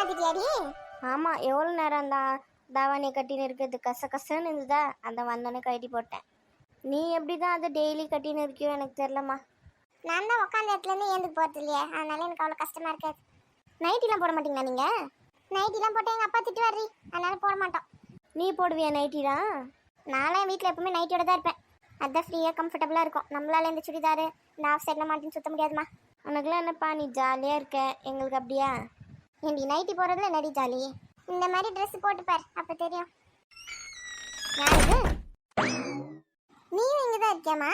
மாத்திட்டியாடி ஆமாம் எவ்வளோ நேரம் தான் தாவாணி கட்டின்னு இருக்கிறது? கச கசன்னு இருந்ததா? அந்த வந்தோடனே கட்டி போட்டேன். நீ எப்படி தான் அதை டெய்லி கட்டின்னு இருக்கியோ எனக்கு தெரிலம்மா நான் தான் உட்காந்த இடத்துல இருந்து ஏந்து போறது இல்லையே அதனால எனக்கு அவ்வளோ கஷ்டமா இருக்காது. நைட்டிலாம் போட மாட்டீங்களா நீங்க? நைட்டிலாம் போட்டு எங்க அப்பா திட்டு வர்றி அதனால போட மாட்டோம். நீ போடுவியா நைட்டிடா நான்லாம் என் வீட்டில் எப்பவுமே நைட்டியோட தான் இருப்பேன். அதான் ஃப்ரீயாக கம்ஃபர்டபுளாக இருக்கும். நம்மளால இந்த சுடிதாரு இந்த ஆஃப் சைட்லாம் மாட்டின்னு சுத்த முடியாதுமா உனக்குலாம் என்னப்பா நீ ஜாலியாக இருக்க. எங்களுக்கு அப்படியா? ஏண்டி நைட்டி போடுறதுல நடி ஜாலி இந்த மாதிரி ட்ரெஸ் போட்டு பார் அப்போ தெரியும். யாரு நீ இங்கே தான் இருக்கேமா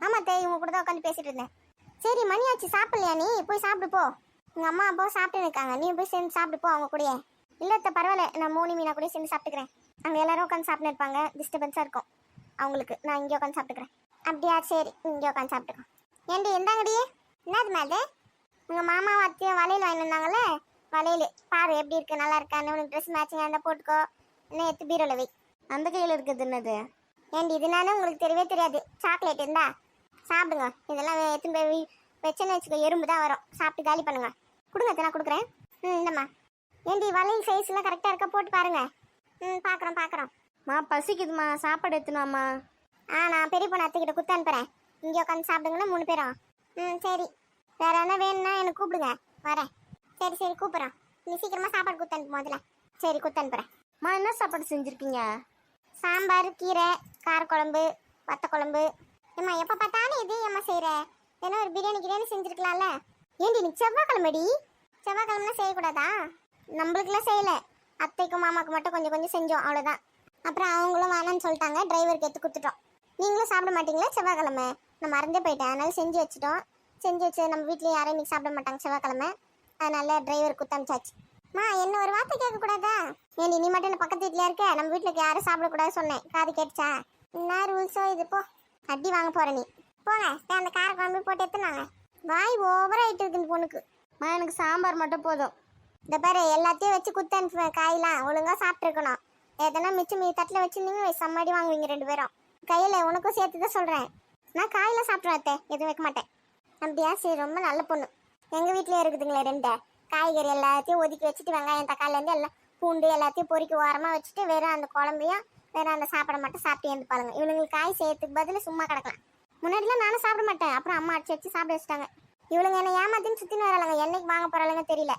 ஆமாம் தே இவங்க கூட தான் உட்காந்து பேசிட்டு இருந்தேன். சரி மணியாச்சு சாப்பிடலையா நீ? போய் சாப்பிடு போ. உங்கள் அம்மா அப்போ சாப்பிட்டு இருக்காங்க. நீ போய் சேர்ந்து சாப்பிடு போ அவங்க கூடயே. இல்லை பரவாயில்ல. நான் மோனி மீனா கூட சேர்ந்து சாப்பிட்டுக்கிறேன். அங்கே எல்லாரும் உட்காந்து சாப்பிட்டு இருப்பாங்க. டிஸ்டர்பன்ஸாக இருக்கும். அவங்களுக்கு நான் இங்கே உட்காந்து சாப்பிட்டுக்கிறேன். அப்படியா சரி. இங்கே உட்காந்து சாப்பிட்டுக்கோ. ஏண்டி எந்தாங்கடி என்னது மேது? உங்கள் மாமாவும் அத்தையும் வளையல் வாங்கிட்டு வளையல். பாரு எப்படி இருக்கு? நல்லா இருக்கான்னு உனக்கு ட்ரெஸ் மேட்சிங் இருந்தால் போட்டுக்கோ. இன்னும் எடுத்து பீரோல வை. அந்த கையில் இருக்குது என்னது? ஏண்டி இதுனாலும் உங்களுக்கு தெரியவே தெரியாது. சாக்லேட் இருந்தா சாப்பிடுங்க. இதெல்லாம் எடுத்துன்னு போய் வச்சேன்னு வச்சுக்கோ எறும்பு தான் வரும். சாப்பிட்டு காலி பண்ணுங்க. கொடுங்க நான் கொடுக்குறேன். ம் இந்தம்மா. ஏண்டி வளையல் சைஸ்லாம் கரெக்டாக இருக்கா? போட்டு பாருங்க. ம் பார்க்குறோம் பார்க்குறோம் மா பசிக்குதுமா. சாப்பாடு எடுத்துனாமா ஆ நான் பெரிய பொண்ணு அத்தைக்கிட்ட குத்து அனுப்புறேன். இங்கே உட்காந்து சாப்பிடுங்கன்னா மூணு பேரும். ம் சரி. வேற என்ன வேணும்னா எனக்கு கூப்பிடுங்க. வரேன். சரி சரி கூப்பிட்றேன் நீ சீக்கிரமாக சாப்பாடு குத்து அனுப்பு முதல்ல. சரி குத்து அனுப்புறேன். மா என்ன சாப்பாடு செஞ்சுருக்கீங்க? சாம்பார் கீரை காரக்குழம்பு வத்த குழம்பு ஏம்மா எப்போ பார்த்தாலும் இது ஏம்மா செய்கிற ஏன்னா ஒரு பிரியாணி கிரியாணி செஞ்சுருக்கலாம்ல. ஏண்டி நீ செவ்வாய்க்கிழமைடி? செவ்வாய்க்கிழமைனா செய்யக்கூடாதா? நம்மளுக்குலாம் செய்யலை. அத்தைக்கும் மாமாவுக்கு மட்டும் கொஞ்சம் கொஞ்சம் செஞ்சோம் அவ்வளோதான் அப்புறம் அவங்களும் வேணாம்னு சொல்லிட்டாங்க. டிரைவருக்கு எடுத்து கொடுத்துட்டோம். நீங்களும் சாப்பிட மாட்டீங்களா செவ்வாய்க்கிழமை? நான் மறந்தே போயிட்டேன். அதனால செஞ்சு வச்சுட்டோம். செஞ்சு வச்சு நம்ம வீட்லேயும் யாரும் இன்னைக்கு சாப்பிட மாட்டாங்க செவ்வாய்க்கிழமை. அதனால டிரைவர் குத்தமிச்சாச்சு மா என்ன ஒரு வார்த்தை கேட்கக்கூடாதா? ஏன் நீ மட்டும் என்ன பக்கத்து வீட்டில் இருக்க? நம்ம வீட்டுக்கு யாரும் சாப்பிடக்கூடாது சொன்னேன். காது கேட்டுச்சா? என்ன ரூல்ஸோ இது? போ. அடி வாங்க போற நீ. போங்க அந்த கார குழம்பு போட்டு எடுத்துனாங்க வாய் ஓவராக ஆயிட்டு இருக்கு இந்த பொண்ணுக்கு. மா எனக்கு சாம்பார் மட்டும் போதும். இந்த பாரு எல்லாத்தையும் வச்சு குத்து அனுப்புவேன் காயெல்லாம். ஒழுங்கா சாப்பிட்டுருக்கணும். எதனா மிச்சம் மீ தட்டில் வச்சிருந்தீங்க சம்மடி வாங்குவீங்க ரெண்டு பேரும். கையில் உனக்கும் சேர்த்து தான் சொல்கிறேன் நான் காயெல்லாம் சாப்பிட்றேன் அத்தை. எதுவும் வைக்க மாட்டேன். அப்படியா? சரி ரொம்ப நல்ல பொண்ணு. எங்கள் வீட்லயே இருக்குதுங்களே ரெண்டு. காய்கறி எல்லாத்தையும் ஒதுக்கி வச்சுட்டு வெங்காயம் தக்காளிலேருந்து எல்லாம் பூண்டு எல்லாத்தையும் பொறுக்கி ஓரமாக வச்சுட்டு வெறும் அந்த குழம்பையும் வெறும் அந்த சாப்பாடை மட்டும் சாப்பிட்டு இருந்து பாருங்க இவளுங்களுக்கு காய் செய்யறதுக்கு பதில் சும்மா கிடக்கலாம். முன்னாடிலாம் நானும் சாப்பிட மாட்டேன். அப்புறம் அம்மா அடிச்சு வச்சு சாப்பிட வச்சுட்டாங்க. இவளுங்க என்ன ஏமாத்தின்னு சுற்றின்னு வராளுங்க. என்னைக்கு வாங்க போகிறாளுங்க தெரியல.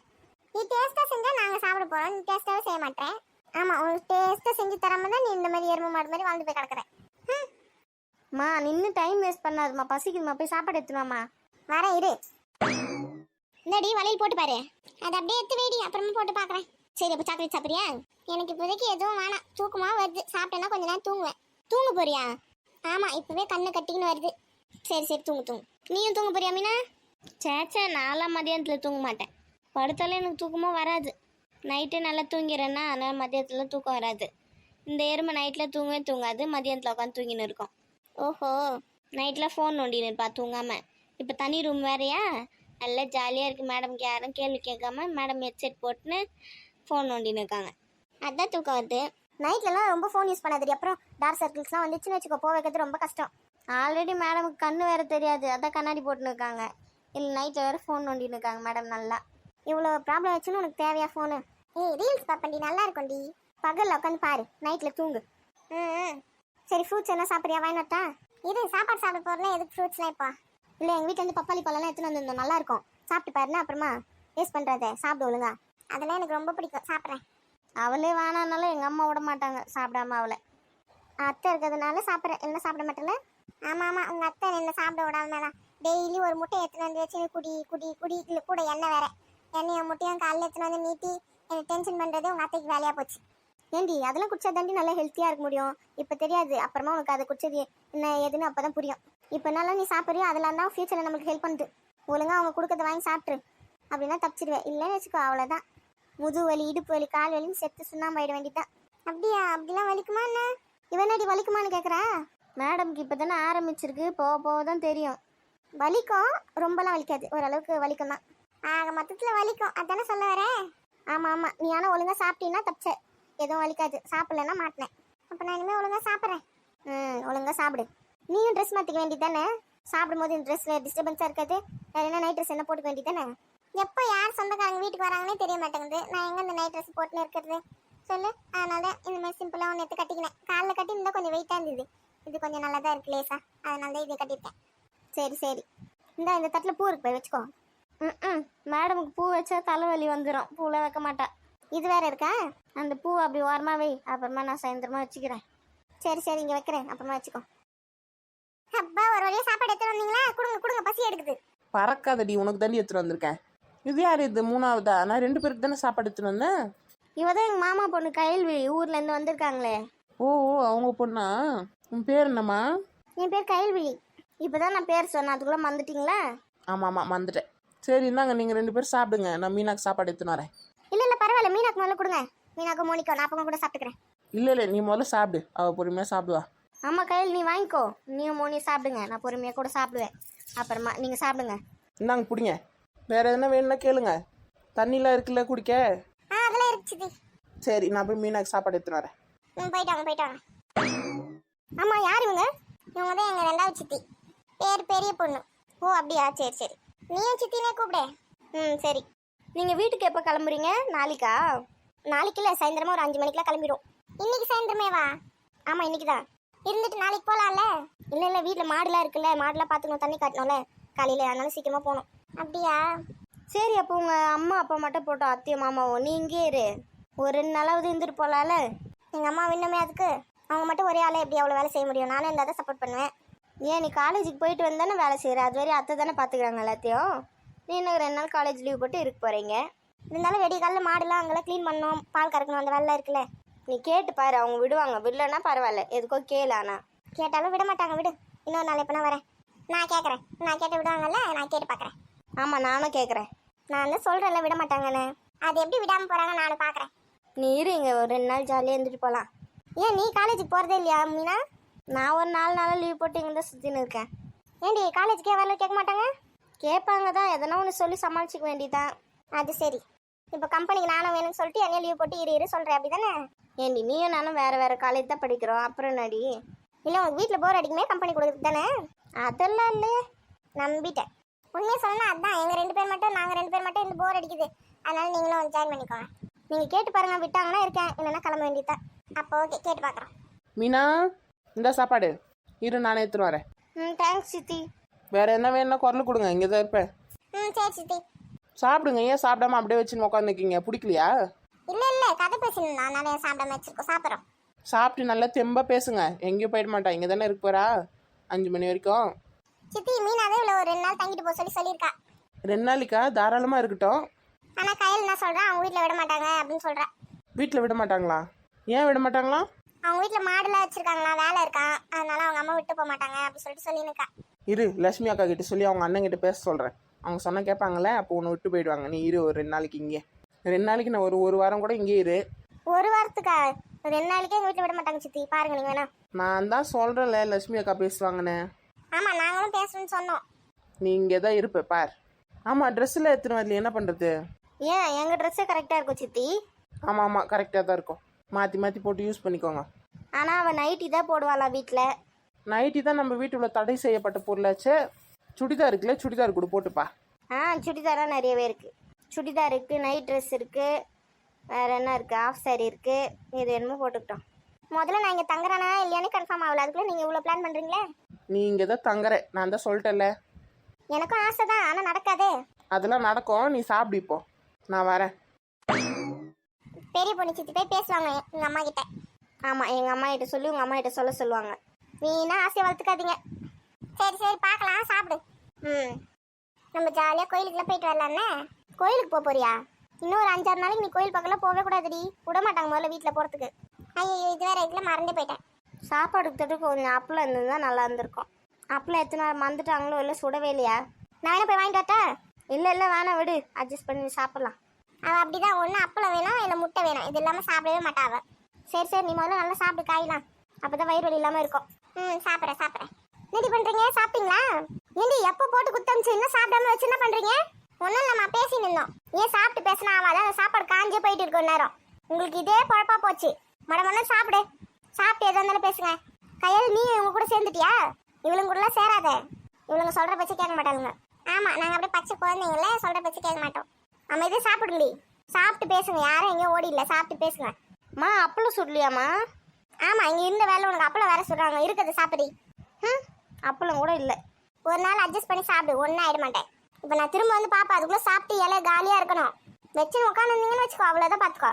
நீ டேஸ்ட்டாக செஞ்சால் நாங்கள் சாப்பிட போகிறோம் நீ டேஸ்ட்டாகவே செய்ய மாட்டேன். ஆமாம் உனக்கு டேஸ்ட்டாக செஞ்சு தராம தான் நீ இந்த மாதிரி எருமை மாடு மாதிரி வாழ்ந்து போய் கிடக்குற. ம் நின்று டைம் வேஸ்ட் பண்ணாதுமா பசிக்குதுமா போய் சாப்பாடு எடுத்துனாமா வரேன் இரு. இந்தடி வளையல் போட்டு பாரு. அது அப்படியே எடுத்து வைடி அப்புறமா போட்டு பார்க்குறேன் சரி அப்போ சாக்லேட் சாப்பிட்றியா? எனக்கு இப்போதைக்கு எதுவும் வேணாம். தூக்கமாக வருது. சாப்பிட்டேன்னா கொஞ்ச நேரம் தூங்குவேன். தூங்க போறியா? ஆமாம் இப்போவே கண்ணு கட்டிக்கின்னு வருது. சரி சரி தூங்கு தூங்கு. நீயும் தூங்க போறியா மீனா? சேச்சே நான்லாம் மதியானத்தில் தூங்க மாட்டேன். படுத்தாலும் எனக்கு தூக்கமாக வராது. நைட்டு நல்லா தூங்கிறேன்னா அதனால் மதியத்தில் தூக்கம் வராது. இந்த எருமை நைட்டில் தூங்கவே தூங்காது. மதியானத்தில் உட்காந்து தூங்கின்னு இருக்கும். ஓஹோ. நைட்டில் ஃபோன் நோண்டின்னு இருப்பா தூங்காமல் இப்போ தனி ரூம் வேறையா? நல்லா ஜாலியாக இருக்குது மேடம்க்கு யாரும் கேள்வி கேட்காம மேடம் ஹெட்செட் போட்டுன்னு ஃபோன் நோண்டின்னு இருக்காங்க அதான் தூக்கம் வருது. நைட்லலாம் ரொம்ப ஃபோன் யூஸ் பண்ணாதடி. அப்புறம் டார்க் சர்க்கிள்ஸ்லாம் வந்துச்சுன்னு வச்சுக்கோ. போக வைக்கிறது ரொம்ப கஷ்டம். ஆல்ரெடி மேடமுக்கு கண்ணு வேற தெரியாது. அதான் கண்ணாடி போட்டுன்னு இருக்காங்க இல்லை நைட்டில் வேறு ஃபோன் நோண்டின்னு இருக்காங்க மேடம் நல்லா. இவ்வளோ ப்ராப்ளம் வச்சுன்னு உனக்கு தேவையா ஃபோனு ஏய் ரீல்ஸ் பார்ப்பண்டி நல்லா இருக்கும்டி. பகலில் உட்காந்து பாரு. நைட்டில் தூங்கு. ம் ம். சரி ஃப்ரூட்ஸ் என்ன சாப்பிட்றியா? வாங்கினட்டா இது சாப்பாடு சாப்பிட போகிறேன் எதுக்கு ஃப்ரூட்ஸ்லாம் இப்போ? இல்லை எங்கள் வீட்டில் வந்து பப்பாளி பழம்லாம் எடுத்துன்னு வந்திருந்தோம். நல்லா இருக்கும் சாப்பிட்டு பாருன்னா அப்புறமா வேஸ்ட் பண்ணுறத சாப்பிடு ஒழுங்கா. அதெல்லாம் எனக்கு ரொம்ப பிடிக்கும். சாப்பிட்றேன். அவளே வேணான்னாலும் எங்கள் அம்மா விட மாட்டாங்க. சாப்பிடாம அவளை. அத்தை இருக்கிறதுனால சாப்பிட்றேன் என்ன சாப்பிட மாட்டேல ஆமாம் ஆமாம் உங்கள் அத்தை என்ன சாப்பிட விடாம டெய்லி ஒரு முட்டை எடுத்துன்னு வந்து வச்சு குடி குடி குடி இல்லை கூட எண்ணெய் வேற. எண்ணெயை முட்டையும் காலையில் எடுத்துன்னு வந்து நீட்டி எனக்கு டென்ஷன் பண்ணுறது உங்கள் அத்தைக்கு வேலையாக போச்சு. ஏண்டி அதெல்லாம் குடிச்சா தாண்டி நல்லா ஹெல்த்தியாக இருக்க முடியும். இப்போ தெரியாது. அப்புறமா உனக்கு அதை குடிச்சது என்ன ஏதுன்னு அப்போ தான் புரியும். இப்போ நல்லா நீ சாப்பிட்றியோ அதெல்லாம் தான் ஃபியூச்சரில் நம்மளுக்கு ஹெல்ப் பண்ணுது. ஒழுங்காக அவங்க கொடுக்கறத வாங்கி சாப்பிட்ரு அப்படின்னா தப்பிச்சிடுவேன் இல்லைன்னு வச்சுக்கோ அவ்வளோதான் முது வலி இடுப்பு வலி கால் வலின்னு செத்து சுண்ணாம்பு போயிட வேண்டியதான் அப்படியா? அப்படிலாம் வலிக்குமா என்ன? இவனடி வலிக்குமான்னு கேட்குறா மேடம்க்கு இப்போ தானே ஆரம்பிச்சிருக்கு. போக போக தான் தெரியும். வலிக்கும். ரொம்பலாம் வலிக்காது. ஓரளவுக்கு வலிக்கும் தான் ஆக மொத்தத்தில் வலிக்கும். அதானே சொல்ல வரேன் ஆமாம் ஆமாம் நீ ஆனால் ஒழுங்காக சாப்பிட்டீங்கன்னா தப்பிச்ச. எதுவும் வலிக்காது. சாப்பிட்லன்னா மாட்டினேன். அப்போ நான் இனிமேல் ஒழுங்காக சாப்பிட்றேன். ம் ஒழுங்காக சாப்பிடு. நீயும் ட்ரெஸ் மாற்றிக்க வேண்டியது தானே சாப்பிடும்போது இந்த ட்ரெஸ் டிஸ்டர்பன்ஸாக இருக்காது. வேற என்ன நைட் ட்ரெஸ் என்ன போட்டுக்க வேண்டியது தானே எப்போ யார் சொந்தக்காரங்க வீட்டுக்கு வராங்கன்னே தெரிய மாட்டேங்குது. நான் எங்கே இந்த நைட் ட்ரெஸ் போட்டுன்னு இருக்கிறது? சொல்லு. அதனால இந்த மாதிரி சிம்பிளாக ஒன்று எடுத்து கட்டிக்கினேன். காலில் கட்டி இருந்தால் கொஞ்சம் வெயிட்டாக இருந்தது. இது கொஞ்சம் நல்லா தான் இருக்கு லேசா. அதனால தான் இதை கட்டியிருக்கேன். சரி சரி. இந்த இந்த தட்டில் பூ இருக்கு போய் வச்சுக்கோ. ம் ம் மேடமுக்கு பூ வச்சா தலைவலி வந்துடும் பூவெலாம் வைக்க மாட்டா. இது வேற இருக்கா? அந்த பூ அப்படி ஓரமாக வை. அப்புறமா நான் சாயந்தரமாக வச்சுக்கிறேன். சரி சரி இங்கே வைக்கிறேன். அப்புறமா வச்சுக்கோ. அப்பா ஒரு வழியாக சாப்பாடு எடுத்துட்டு வந்தீங்களா? கொடுங்க கொடுங்க பசி எடுக்குது. பறக்காதடி உனக்கு தாண்டி எடுத்துட்டு வந்திருக்கேன். இது யார் இது மூணாவதா? நான் ரெண்டு பேருக்கு தானே சாப்பாடு எடுத்துட்டு வந்தேன்? இவ தான் எங்கள் மாமா பொண்ணு கயல்விழி ஊர்ல இருந்து வந்திருக்காங்களே. ஓ ஓ அவங்க பொண்ணா? உன் பேர் என்னம்மா? என் பேர் கயல்விழி. இப்பதான் நான் பேர் சொன்னேன் அதுக்குள்ள மறந்துட்டீங்களா ஆமாம் ஆமாம் வந்துட்டேன் சரி இந்தாங்க நீங்கள் ரெண்டு பேரும் சாப்பிடுங்க. நான் மீனாக்கு சாப்பாடு எடுத்துன்னு வரேன். இல்ல இல்ல பரவாயில்ல மீனாக்கு முதல்ல கொடுங்க. மீனாக்கு மோனிக்கோ நான் அப்பங்க கூட சாப்பிட்டுக்கிறேன். இல்லை இல்லை நீ முதல்ல சாப்பிடு. அவள் பொறுமையாக சாப்பிடுவா. ஆமா கையில் நீ வாங்கிக்கோ. நீயும் மோனி சாப்பிடுங்க. நான் பொறுமையா கூட சாப்பிடுவேன். அப்புறமா நீங்க சாப்பிடுங்க. இந்தாங்க பிடிங்க வேற எதுனா வேணும்னா கேளுங்க. தண்ணிலாம் இருக்குல்ல குடிக்க? ஆ அதெல்லாம் இருக்கு சித்தி சரி நான் போய் மீனாக்கு சாப்பாடு எடுத்துன்னு வரேன். ம் போயிட்டாங்க போயிட்டாங்க ஆமா யார் இவங்க? இவங்க தான் எங்க ரெண்டாவது சித்தி. பேர் பெரிய பொண்ணு. ஓ அப்படியா? சரி சரி. நீயும் சித்தினே கூப்பிடு. ம் சரி. நீங்க வீட்டுக்கு எப்போ கிளம்புறீங்க? நாளைக்கா? நாளைக்கு இல்லை சாயந்தரமா ஒரு அஞ்சு மணிக்கெல்லாம் கிளம்பிடும் இன்னைக்கு சாயந்தரமே வா ஆமா இன்னைக்கு தான் இருந்துட்டு நாளைக்கு போகலாம்ல இல்லை இல்லை வீட்டில் மாடுலாம் இருக்குல்ல மாடுலாம் பார்த்துக்கணும் தண்ணி காட்டணும்ல. காலையில் அதனால சீக்கிரமாக போகணும். அப்படியா? சரி அப்போ உங்கள் அம்மா அப்பா மட்டும் போட்டோம் அத்தையும் மாமாவும். நீ இங்கே இரு. ஒரு ரெண்டு நாளாவது இருந்துட்டு போகலாம்ல எங்கள் அம்மா இன்னுமே அதுக்கு. அவங்க மட்டும் ஒரே ஆளே எப்படி அவ்வளோ வேலை செய்ய முடியும்? நானும் இருந்தால் தான் சப்போர்ட் பண்ணுவேன். ஏன் நீ காலேஜுக்கு போயிட்டு வந்தானே வேலை செய்கிற அது வரையும் அத்தை தானே பார்த்துக்கிறாங்க எல்லாத்தையும். நீ இன்னும் ரெண்டு நாள் காலேஜ் லீவ் போட்டு இருக்க போகிறீங்க இருந்தாலும் வெடி காலையில் மாடுலாம் அங்கெல்லாம் க்ளீன் பண்ணோம். பால் கறக்கணும் அந்த வேலைலாம் இருக்குல்ல. நீ கேட்டு பாரு அவங்க விடுவாங்க. விடலன்னா பரவாயில்ல. எதுக்கோ கேளு ஆனா. கேட்டாலும் விட மாட்டாங்க விடு. இன்னொரு நாள் எப்போ நான் வரேன். நான் கேட்குறேன் நான் கேட்டு விடுவாங்கல்ல நான் கேட்டு பார்க்குறேன் ஆமா நானும் கேட்குறேன் நான் வந்து சொல்கிறேன்ல விட மாட்டாங்கன்னு. அது எப்படி விடாமல் போகிறாங்க நானும் பார்க்குறேன் நீ இரு இங்க ஒரு ரெண்டு நாள் ஜாலியாக இருந்துட்டு போகலாம் ஏன் நீ காலேஜுக்கு போகிறதே இல்லையா மீனா? நான் ஒரு நாலு நாளாக லீவ் போட்டு இங்கே தான் சுற்றின்னு இருக்கேன். ஏண்டி காலேஜுக்கே வரல கேட்க மாட்டாங்க? கேட்பாங்க தான். எதனா ஒன்று சொல்லி சமாளிச்சிக்க வேண்டியதான் அது சரி. இப்போ கம்பெனிக்கு நானும் வேணும்னு சொல்லிட்டு என்னையும் லீவ் போட்டு இரு இரு சொல்கிறேன் அப்படி தானே ஏண்டி நீயும் நானும் வேற வேற காலேஜ் தான் படிக்கிறோம். அப்புறம் நடி இல்லை உங்கள் வீட்டில் போர் அடிக்குமே கம்பெனி கொடுக்குறது தானே? அதெல்லாம் இல்லையே. நம்பிட்டேன். உண்மையை சொல்லணும் அதான் எங்கள் ரெண்டு பேர் மட்டும் நாங்கள் ரெண்டு பேர் மட்டும் இந்த போர் அடிக்குது. அதனால நீங்களும் வந்து ஜாயின் பண்ணிக்கோங்க. நீங்கள் கேட்டு பாருங்க விட்டாங்கன்னா இருக்கேன். இல்லைன்னா கிளம்ப வேண்டியதுதான். அப்போ ஓகே கேட்டு பார்க்குறோம். மீனா இந்த சாப்பாடு. இரு நானே எடுத்துன்னு வரேன். ம் தேங்க்ஸ் சித்தி. வேற என்ன வேணும்னா குரல் கொடுங்க இங்கே தான் இருப்பேன். ம் சரி சித்தி. சாப்பிடுங்க. ஏன் சாப்பிடாம அப்படியே வச்சுன்னு உட்காந்துருக்கீங்க பிடிக்கலையா? இல்லை இல்லை. கதை பேசணும் அதனால சாப்பிடாம வச்சிருக்கோம். சாப்பிட்றோம். சாப்பிட்டு நல்லா தெம்பா பேசுங்க. எங்கேயும் போயிட மாட்டா. இங்கே தானே இருக்க போறா? அஞ்சு மணி வரைக்கும். சித்தி மீனாவே இவ்வளோ ஒரு ரெண்டு நாள் தங்கிட்டு போக சொல்லி சொல்லியிருக்கா. ரெண்டு நாளைக்கா? தாராளமாக இருக்கட்டும். ஆனால் கையில் என்ன சொல்கிறேன் அவங்க வீட்டில் விட மாட்டாங்க அப்படின்னு சொல்கிறேன் வீட்டில் விட மாட்டாங்களா? ஏன் விட மாட்டாங்களா? அவங்க வீட்டில் மாடுலாம் வச்சிருக்காங்களா? வேலை இருக்கான் அதனால அவங்க அம்மா விட்டு போக மாட்டாங்க அப்படின்னு சொல்லிட்டு சொல்லினுக்கா இரு லட்சுமி அக்கா கிட்ட சொல்லி அவங்க அண்ணன் கிட்ட பேச சொல்கிறேன் அவங்க சொன்னால் கேட்பாங்களே அப்போ உன்னை விட்டு போயிடுவாங்க. நீ இரு ஒரு ரெண்டு நாளைக்கு இங்கே. ரெண்டு நாளைக்கு நான் ஒரு ஒரு வாரம் கூட இங்கே இரு. ஒரு வாரத்துக்கா? ரெண்டு நாளைக்கே எங்கள் வீட்டில் விட மாட்டாங்க சித்தி. பாருங்க நீங்கள் வேணா. நான் தான் சொல்கிறேன்ல லட்சுமி அக்கா பேசுவாங்கன்னு. ஆமாம் நாங்களும் பேசணும்னு சொன்னோம். நீ இங்கே தான் இருப்ப பார். ஆமாம் ட்ரெஸ்ஸில் எடுத்துன்னு வரல என்ன பண்ணுறது ஏன்? எங்கள் ட்ரெஸ்ஸே கரெக்டாக இருக்கும் சித்தி? ஆமாம் ஆமாம் கரெக்டாக தான் இருக்கும். மாற்றி மாற்றி போட்டு யூஸ் பண்ணிக்கோங்க. ஆனால் அவள் நைட்டி தான் போடுவாளாம் வீட்டில் நைட்டி தான் நம்ம வீட்டுல தடை செய்யப்பட்ட பொருளாச்சு. சுடிதார் இருக்குல்ல சுடிதார் கூட போட்டுப்பா. ஆ சுடிதாராக நிறையவே இருக்குது சுடிதார் இருக்குது நைட் ட்ரெஸ் இருக்குது வேறு என்ன இருக்குது ஆஃப் சாரி இருக்குது இது என்னமோ போட்டுக்கிட்டோம். முதல்ல நான் இங்கே தங்குறேனா இல்லையானே கன்ஃபார்ம் ஆகல. அதுக்குள்ளே நீங்கள் இவ்வளோ பிளான் பண்ணுறீங்களே நீ இங்கே தான் தங்குற. நான் தான் சொல்லிட்டேன்ல. எனக்கும் ஆசை தான் ஆனால் நடக்காதே. அதெல்லாம் நடக்கும். நீ சாப்பிடு இப்போ. நான் வரேன். பெரிய பொண்ணு சித்தி போய் பேசுவாங்க எங்கள் அம்மா கிட்ட. ஆமாம் எங்கள் அம்மா கிட்ட சொல்லி உங்கள் அம்மா கிட்ட சொல்ல சொல்லுவாங்க. வீணா ஆசையை வளர்த்துக்காதீங்க. சரி சரி பார்க்கலாம். சாப்பிடு. ம். நம்ம ஜாலியாக கோயிலுக்குலாம் போயிட்டு வரலான்னே கோயிலுக்கு போக போறியா? இன்னும் ஒரு அஞ்சாறு நாளைக்கு நீ கோயில் பக்கம்லாம் போகவே கூடாதுடி. விட மாட்டாங்க முதல்ல வீட்டில் போகிறதுக்கு ஐயோ இது வேற இதுல மறந்து போயிட்டேன். சாப்பாடுக்கு தட்டு கொஞ்சம் அப்பளம் இருந்திருந்தா நல்லா இருந்திருக்கும். அப்பளம் எத்தனை நாள் மறந்துட்டாங்களோ இல்லை சுடவே இல்லையா? நான் என்ன போய் வாங்கிட்டு வரட்டா? இல்லை இல்லை வேணாம் விடு. அட்ஜஸ்ட் பண்ணி சாப்பிட்லாம். அவள் அப்படிதான். ஒன்று அப்பளம் வேணாம் இல்லை முட்டை வேணாம். இது இல்லாமல் சாப்பிடவே மாட்டா சரி சரி நீ முதல்ல நல்லா சாப்பிடு காயலாம் அப்போ தான் வயிறு வலி இல்லாமல் இருக்கும். ம் சாப்பிட்றேன் சாப்பிட்றேன். என்னடி பண்ணுறீங்க சாப்பிட்டீங்களா? ஏண்டி எப்போ போட்டு குத்தமிச்சு இன்னும் சாப்பிடாம வச்சு என்ன பண்ணுறீங்க ஒன்றும் இல்லைம்மா பேசி நின்னோம் ஏன் சாப்பிட்டு பேசினா ஆகாத அந்த சாப்பாடு காஞ்சே போயிட்டு இருக்கும் நேரம் உங்களுக்கு இதே குழப்பா போச்சு. மட மட சாப்பிடு. சாப்பிட்டு எதா இருந்தாலும் பேசுங்க. கையால் நீ இவங்க கூட சேர்ந்துட்டியா? இவளுங்க கூடலாம் சேராத. இவளுங்க சொல்கிற பச்சை கேட்க மாட்டாளுங்க. ஆமா நாங்க அப்படியே பச்சை குழந்தைங்கள சொல்ற பேச்சு கேட்க மாட்டோம். நம்ம இது சாப்பிடுங்கடி. சாப்பிட்டு பேசுங்க. யாரும் எங்கேயும் ஓடி இல்ல. சாப்பிட்டு பேசுங்க. மா அப்பளம் சுடலையாம்மா? ஆமா இங்க இருந்த வேலை உனக்கு அப்பளம் வேற சொல்றாங்க இருக்குது சாப்பிடு. ம் அப்பளம் கூட இல்லை. ஒரு நாள் அட்ஜஸ்ட் பண்ணி சாப்பிடு ஒன்னும் ஆயிட மாட்டேன். இப்போ நான் திரும்ப வந்து பாப்பா அதுக்குள்ள சாப்பிட்டு இலைய காலியா இருக்கணும். வச்சு உட்காந்துருந்தீங்கன்னு வச்சுக்கோ அவ்வளோதான் பார்த்துக்கோ